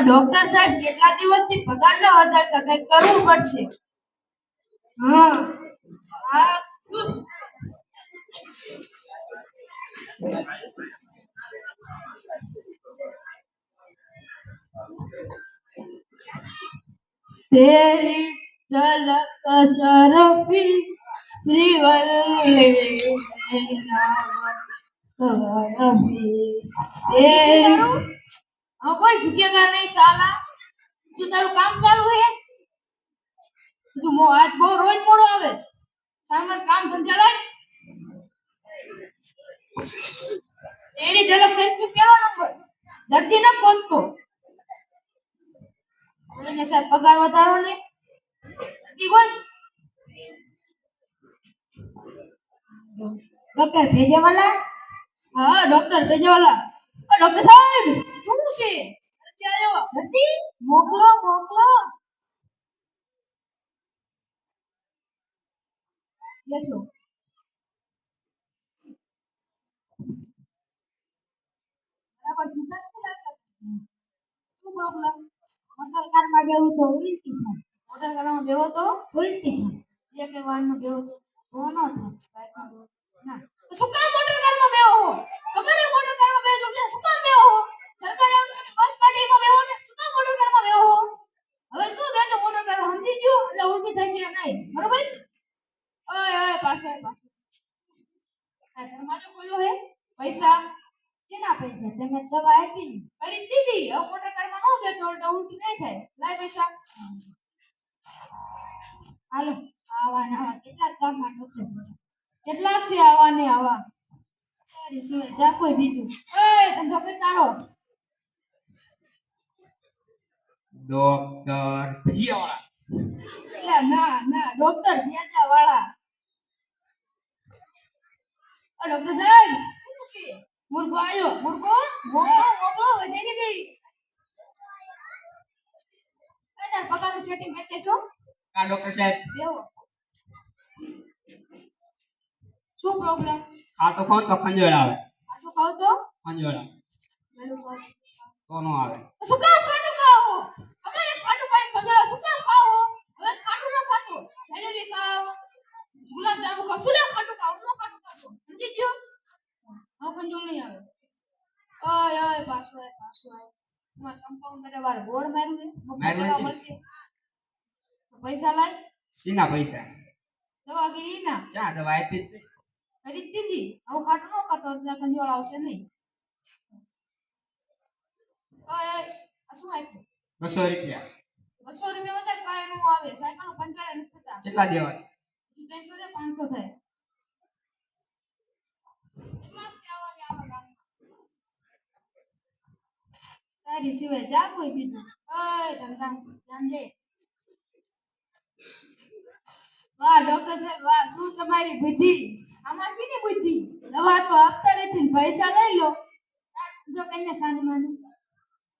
Doctor સાહેબ કેટલા દિવસથી પગાર ન વધારતા? કઈ કરવું પડશે? હા. તેરી હવે કોઈ તારું કામ ચાલુ હે તું બહુ રોજ મોડો આવે છે સાલમાં કામ ધંધા લાય એની ઝલક સેલ્ફી કેવો નંબર દર્દી ન ગોતતો એને સાહેબ પગાર વધારો ને દર્દી ગોત ડોક્ટર ભેજવાલા? હા ડોક્ટર ભેજવાલા. ઓ ડોક્ટર સાહેબ શું છે? આવ્યો. નથી? મોકલો મોકલો. બેસો બરાબર સુતા નથી લાગતા શું પ્રોબ્લેમ હોટલ કારમાં બેવું તો ઉલટી થાય. હોટલ કારમાં બેહો તો? ઉલટી થાય. જે કે વારનો તો તો? ન. ન ના શું હો. ખબર મોટર કારમાં બેહો તો શું કામ બસ ગાડીમાં બેહો ને શું કામ હો. હવે તું જાય તો મોટર કાર સમજી ગયો એટલે થશે નહીં? બરોબર? દરવાજો ખોલ્યો હે. પૈસા શેના પૈસા? તમે દવા આપી ને. દીધી. હવે મોટર કારમાં નો બેતો એટલે ઉલટી નહીં થાય. લાય પૈસા. હાલો આવા ને આવા ગામમાં ડોક્ટર કેટલાક છે આવા ને આવા? જા કોઈ બીજું. એ તમે કર તારો. ડોક્ટર ભજીયાવાળા. ના ના ડોક્ટર વ્યાજા વાળા આ ડોક્ટર સાહેબ શું છે? મુર્ગો આવ્યો મુર્ગો મોકલો મોકલો વધારી તાર પગારનું સેટિંગ કરી દેજો આ ડોક્ટર સાહેબ. બેહો. શું પ્રોબ્લેમ ખાતો ખાવ તો ખંજવાળ આવે. શું ખાવ તો? ખંજવાળ આવે. તો નો આવે. શું કામ ખાટું ખાવો એક ખાટું ખાઈ ખજડા શું કામ ખાવો હવે ખાટું ન ખાતો. જલેબી ખાવ ગુલાબ જામુ ખાવ શું લેવા ખાટું ખાવ ન ખાટું ખાતો. સમજી ગયો? હવે કંજોલ નહીં આવે. ઓય ઓય પાછો આય પાછો આય. મારા કમ્પાઉન્ડ મેરે વાર બોર્ડ માર્યું હે માર્યું. મળશે. પૈસા લાય. સીના પૈસા? દવા ગીરી ના. ચા દવા આપી ખરીદ દીધી. આવું ખાટું ન ખાતો એટલે કંજોળ આવશે નહીં. શું આપ્યું? બસો રૂપિયા. બસો રૂપિયા વધારે કાંઈ નું આવે. સાયકલ પંચાળે નથી થતા. કેટલા દેવાય? ત્રણસો ને પાંચસો થાય? તારી સિવાય જા કોઈ બીજું. ધંધા. ધ્યાન દે. વાહ ડોક્ટર સાહેબ, વાહ, શું તમારી બુદ્ધિ? આમાં શીની બુદ્ધિ? દવા તો આપતા નથી ને પૈસા લઈ લો. જો કઈને સાનું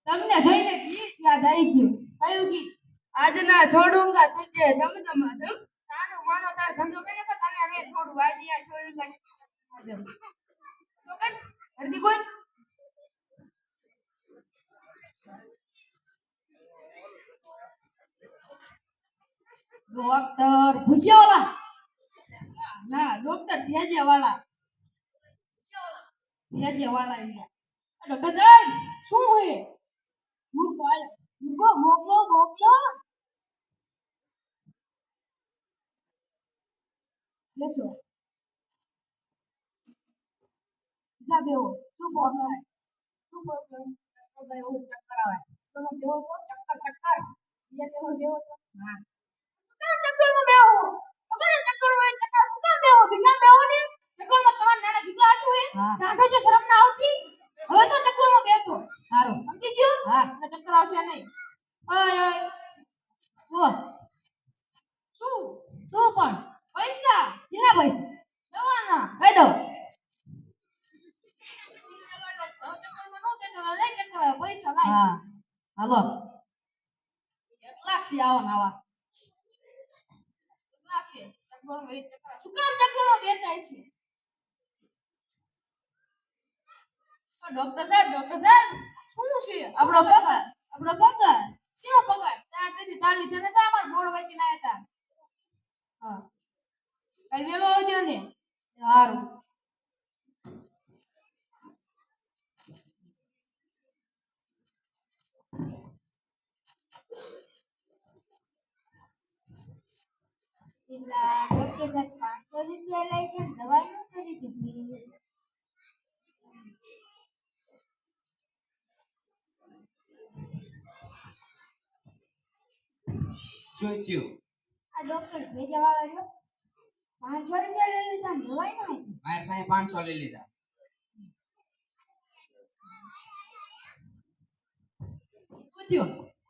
તમને જોઈને ગીત યાદ આવી ગયું. કયું ગીત? આજના છોડુંગા તુજે ધમ ધમ. ધમ સાનું માનો તાર ધંધો કરીને તો તને હવે છોડું. વાડિયા છોડુંગા તો કર હરદી બોલ. ડોક્ટર ભુજિયાવાળા ના ડોક્ટર ભેજિયાવાળા ભેજિયાવાળા અહીંયા આ ડોક્ટર સાહેબ શું હે મૂર્ખો આયો મૂર્ખો મોકલો મોકલો બેસો સીધા બેહો શું પ્રોબ્લેમ શું પ્રોબ્લેમ ચક્કર આવે એવું ચક્કર આવે તમે બેહો તો ચક્કર ચક્કર બીજા તેમાં બેહો તો હા શું કામ ચક્કરમાં બેહો ખબર હે ચક્કર હોય ચક્કર શું કામ બેહો બીજા બેહો ને ચક્કરમાં તમારે નાના કીધું હે. છે શરમ ના આવતી? હવે તો ચક્કરમાં બેઠો. સારું. સમજી ગયો? હા. ચક્કર આવશે નહીં. ઓય ઓય શું? શું પણ? પૈસા? કેના પૈસા? દવાના? કઈ દો પૈસા લાય હા. હાલો. કેટલાક છે આવા નવા છે? ચક્કરમાં કામ ચક્કરમાં દેતા છે ડોક્ટર પાંચસો રૂપિયા લઈ દવાઈ ન કરી થયું આ ડોક્ટર ભેજા વાળા રહ્યો પાંચસો રૂપિયા લઈ લીધા ને દવાઈ ન આપી મારી પાસે પાંચસો લઈ લીધા. શું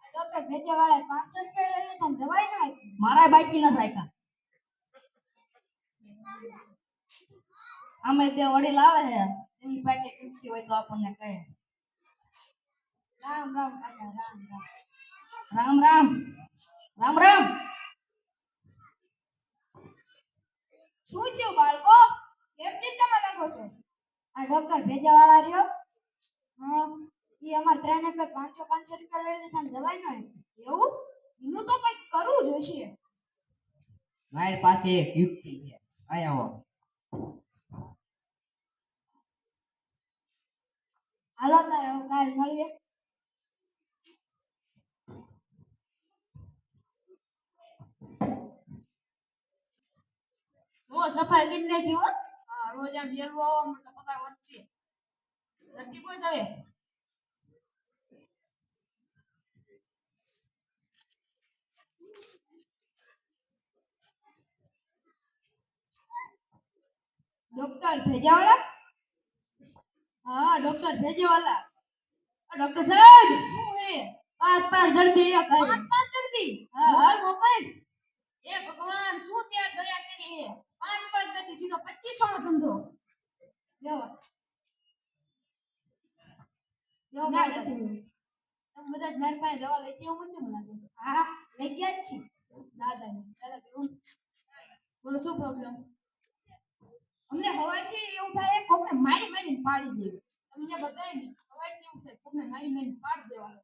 ડોક્ટર ભેજા વાળા પાંચસો રૂપિયા લઈ લીધા દવાઈ ન મારા બાકી નથી રાખ્યા. અમે તે વડીલ આવે છે એમની પાસે કિંમતી હોય તો આપણને કહે. રામ રામ કાકા રામ રામ. રામ રામ. રામ રામ. શું થયું બાળકો? કેમ ચિંતામાં લાગો છો? આ ડોક્ટર ભેજા વાળા રહ્યો? હા એ અમાર ત્રણ એક પાંચસો પાંચસો રૂપિયા લઈ લીધા ને દવાઈ નો એવું? એનું તો કંઈક કરવું જોઈશે મારી પાસે એક યુક્તિ છે. આયા હો હાલો તારે કાલ મળીએ. ઓ સફાઈ કરી નાખી હો. હા રોજ આમ જેલવો આવો પગાર વધશે. નક્કી કોઈ હવે ડોક્ટર ભેજાવાળા? હા ડોક્ટર ભેજવાલા. ડોક્ટર સાહેબ શું હે પાંચ પાંચ દર્દી એક પાંચ પાંચ દર્દી? હા, હા. એ ભગવાન શું ત્યાં દયા કરી હે? પાંચ દર્દી સીધો પચીસો નો ધંધો. ના, મારે નથી લેવું. તમે બધા મારી પાસે દવા લઈ ગયા મને મને હા લઈ ગયા જ છીએ. દાદા દાદા બોલો શું પ્રોબ્લેમ અમને હવાથી એવું થાય કોકને મારી મારીને પાડી દેવી. તમને બતાય ને હવાથી એવું થાય કોકને મારી મારીને પાડી દેવાનું.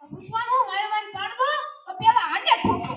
પૂછવાનું મારી મારીને પાડ દો તો પેલા આને ઠોકો.